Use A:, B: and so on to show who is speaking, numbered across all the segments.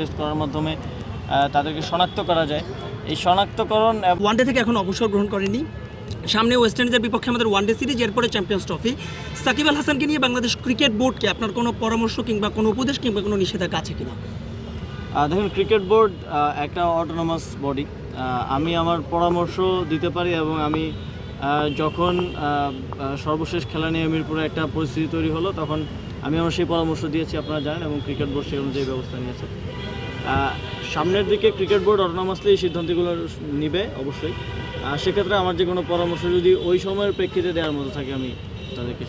A: Test করার মাধ্যমে তাদেরকে শনাক্ত করা যায়। এই শনাক্তকরণ
B: ওয়ানডে থেকে এখন অবসর গ্রহণ করেনি। সামনে ওয়েস্ট ইন্ডিজের বিপক্ষে আমাদের ওয়ানডে সিরিজ এরপরে চ্যাম্পিয়ন্স ট্রফি সাকিব আল হাসানকে নিয়ে বাংলাদেশ ক্রিকেট বোর্ডকে আপনার কোনো পরামর্শ কিংবা কোনো উপদেশ কিংবা কোনো নিষেধাজ্ঞা আছে কিনা?
A: দেখুন ক্রিকেট বোর্ড একটা অটোনমাস বডি আমি আমার পরামর্শ দিতে পারি এবং আমি যখন সর্বশেষ খেলা নিয়ে মিরপুরে একটা পরিস্থিতি তৈরি হলো তখন আমি আমার সেই পরামর্শ দিয়েছি আপনারা জানেন এবং ক্রিকেট বোর্ড সেই অনুযায়ী ব্যবস্থা নিয়েছে। সামনের দিকে ক্রিকেট বোর্ড অটোনমাসলি এই সিদ্ধান্তগুলো নিবে অবশ্যই। সেক্ষেত্রে আমার যে কোনো পরামর্শ যদি ওই সময়ের প্রেক্ষিতে দেওয়ার মতো থাকে আমি তাদেরকে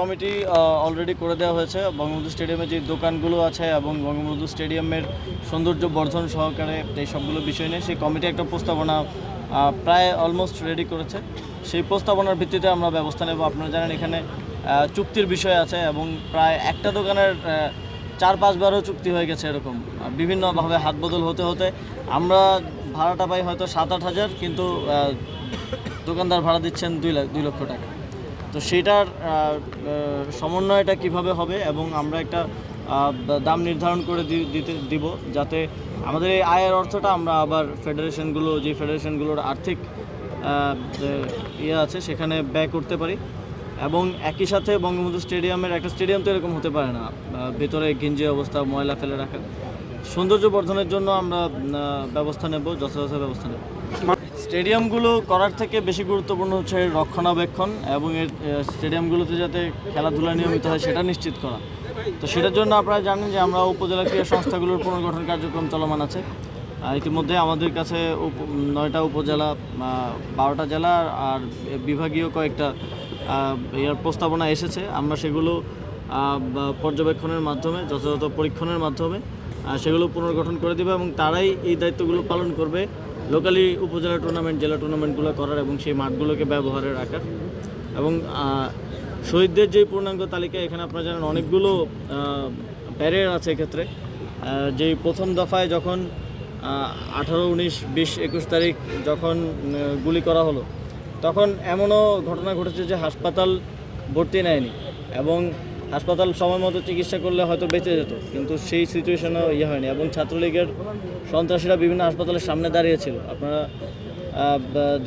A: কমিটি অলরেডি করে দেওয়া হয়েছে। বঙ্গবন্ধু স্টেডিয়ামে যে দোকানগুলো আছে এবং বঙ্গবন্ধু স্টেডিয়ামের সৌন্দর্য বর্ধন সহকারে এই সবগুলো বিষয় নিয়ে সেই কমিটি একটা প্রস্তাবনা প্রায় অলমোস্ট রেডি করেছে। সেই প্রস্তাবনার ভিত্তিতে আমরা ব্যবস্থা নেব। আপনারা জানেন এখানে চুক্তির বিষয় আছে এবং প্রায় একটা দোকানের চার পাঁচবারও চুক্তি হয়ে গেছে এরকম। বিভিন্নভাবে হাত বদল হতে হতে আমরা ভাড়াটা পাই হয়তো সাত আট হাজার, কিন্তু দোকানদার ভাড়া দিচ্ছেন দুই লাখ দুই লক্ষ টাকা। তো সেটার সমন্বয়টা কীভাবে হবে এবং আমরা একটা দাম নির্ধারণ করে দিতে, দিব যাতে আমাদের এই আয়ের অর্থটা আমরা আবার ফেডারেশনগুলো, যে ফেডারেশনগুলোর আর্থিক ইয়ে আছে সেখানে ব্যয় করতে পারি। এবং একই সাথে বঙ্গবন্ধু স্টেডিয়ামের একটা স্টেডিয়াম তো এরকম হতে পারে না। ভেতরে গিঞ্জি অবস্থা, ময়লা ফেলে রাখা। সৌন্দর্য বর্ধনের জন্য আমরা ব্যবস্থা নেব, যথাযথ ব্যবস্থা নেব। স্টেডিয়ামগুলো করার থেকে বেশি গুরুত্বপূর্ণ হচ্ছে রক্ষণাবেক্ষণ এবং এর স্টেডিয়ামগুলোতে যাতে খেলাধুলা নিয়মিত হয় সেটা নিশ্চিত করা। তো সেটার জন্য আপনারা জানেন যে আমরা উপজেলা ক্রীড়া সংস্থাগুলোর পুনর্গঠন কার্যক্রম চলমান আছে। ইতিমধ্যে আমাদের কাছে নয়টা উপজেলা বারোটা জেলা আর বিভাগীয় কয়েকটা ইয়ার প্রস্তাবনা এসেছে। আমরা সেগুলো পর্যবেক্ষণের মাধ্যমে, যথাযথ পরীক্ষণের মাধ্যমে সেগুলো পুনর্গঠন করে দেবে এবং তারাই এই দায়িত্বগুলো পালন করবে লোকালি উপজেলা টুর্নামেন্ট জেলা টুর্নামেন্টগুলো করার এবং সেই মাঠগুলোকে ব্যবহারে রাখার এবং শহীদদের যে পূর্ণাঙ্গ তালিকা, এখানে আপনারা জানেন অনেকগুলো ব্যারিয়ার আছে এক্ষেত্রে। যেই প্রথম দফায় যখন আঠারো, উনিশ, বিশ, একুশ তারিখ যখন গুলি করা হলো তখন এমনও ঘটনা ঘটেছে যে হাসপাতাল ভর্তি নেয়নি এবং হাসপাতাল সময় মতো চিকিৎসা করলে হয়তো বেঁচে যেত, কিন্তু সেই সিচুয়েশনও ইয়ে হয়নি এবং ছাত্রলীগের সন্ত্রাসীরা বিভিন্ন হাসপাতালের সামনে দাঁড়িয়েছিল। আপনারা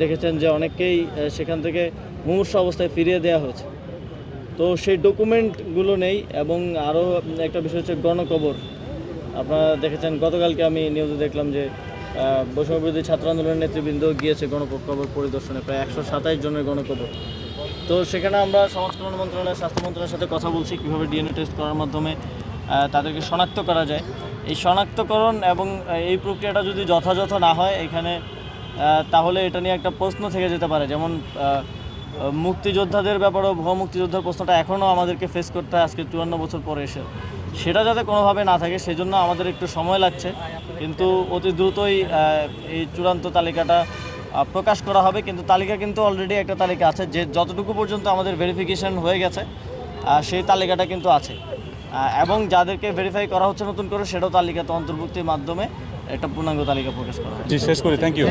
A: দেখেছেন যে অনেককেই সেখান থেকে মুমূর্ষ অবস্থায় ফিরিয়ে দেওয়া হয়েছে। তো সেই ডকুমেন্টগুলো নেই এবং আরও একটা বিষয় হচ্ছে গণকবর। আপনারা দেখেছেন, গতকালকে আমি নিউজে দেখলাম যে আহ, বৈষম্য বিরোধী ছাত্র আন্দোলনের নেতৃবৃন্দ গিয়েছে গণকবর পরিদর্শনে প্রায় একশো সাতাইশ জনের গণকবর। তো সেখানে আমরা সমাজ কল্যাণ মন্ত্রণালয় স্বাস্থ্য মন্ত্রণালয়ের সাথে কথা বলছি কীভাবে ডিএনএ টেস্ট করার মাধ্যমে তাদেরকে শনাক্ত করা যায়। এই শনাক্তকরণ এবং এই প্রক্রিয়াটা যদি যথাযথ না হয় এখানে তাহলে এটা নিয়ে একটা প্রশ্ন থেকে যেতে পারে। যেমন মুক্তিযোদ্ধাদের ব্যাপারেও ভুয়া মুক্তিযোদ্ধার প্রশ্নটা এখনও আমাদেরকে ফেস করতে হয় আজকে চুয়ান্ন বছর পরে এসে। সেটা যাতে কোনোভাবে না থাকে, সেজন্য আমাদের একটু সময় লাগছে। কিন্তু অতি দ্রুতই এই চূড়ান্ত তালিকাটা প্রকাশ করা হবে। কিন্তু তালিকা কিন্তু অলরেডি একটা তালিকা আছে, যে যতটুকু পর্যন্ত আমাদের ভেরিফিকেশন হয়ে গেছে সেই তালিকাটা কিন্তু আছে। এবং যাদেরকে ভেরিফাই করা হচ্ছে নতুন করে, সেটাও তালিকাতে অন্তর্ভুক্তির মাধ্যমে একটা পূর্ণাঙ্গ তালিকা প্রকাশ করা
C: জি, শেষ করি। Thank you